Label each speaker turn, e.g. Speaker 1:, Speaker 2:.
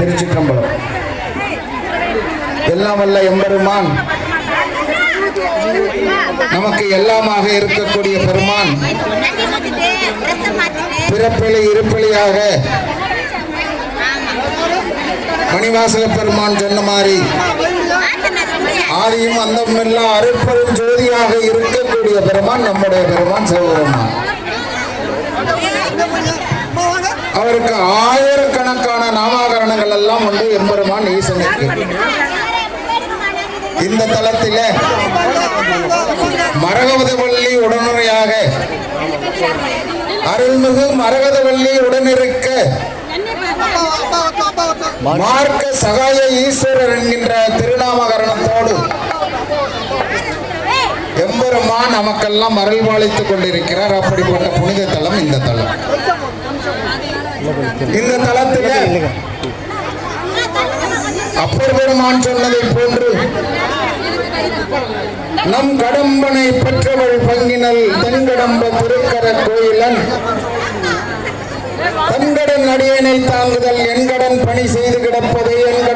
Speaker 1: திருச்சிற்றம்பலம். எல்லாம் வல்ல எம்பெருமான். நமக்கு எல்லாமாக இருக்கக்கூடிய பெருமான். பிறப்பிலை இருப்பிலையாக மணிவாசக பெருமான் சொன்ன மாதிரி ஆதியும் அந்தமெல்லாம் அருட்பெரும் ஜோதியாக இருக்கக்கூடிய பெருமான் நம்முடைய பெருமான் சிவபெருமான் அவருக்கு ஆயிரக்கணக்கான நாமாகரணங்கள் எல்லாம் உண்டு எம்பெருமான் ஈசனுக்கு இந்த தளத்தில மரகவதவள்ளி உடனுரையாக அருள்மிகு மரகதவள்ளி உடனிருக்க மார்க்க சகாய ஈஸ்வரர் என்கின்ற திருநாமகரணத்தோடு எம்பெருமான் நமக்கெல்லாம் அருள்பாலித்துக் கொண்டிருக்கிறார். அப்படிப்பட்ட புனித தலம் இந்த தலம். இந்த தலத்தில் அப்பர் பெருமான் சொன்னதை போன்று நம் கடம்பனை பெற்றவள் பங்கினல் தென்கடம்ப திருக்கர கோயிலன் தன்கடன் அடியனை தாங்குதல் என்கடன் பணி செய்து கிடப்பதை என்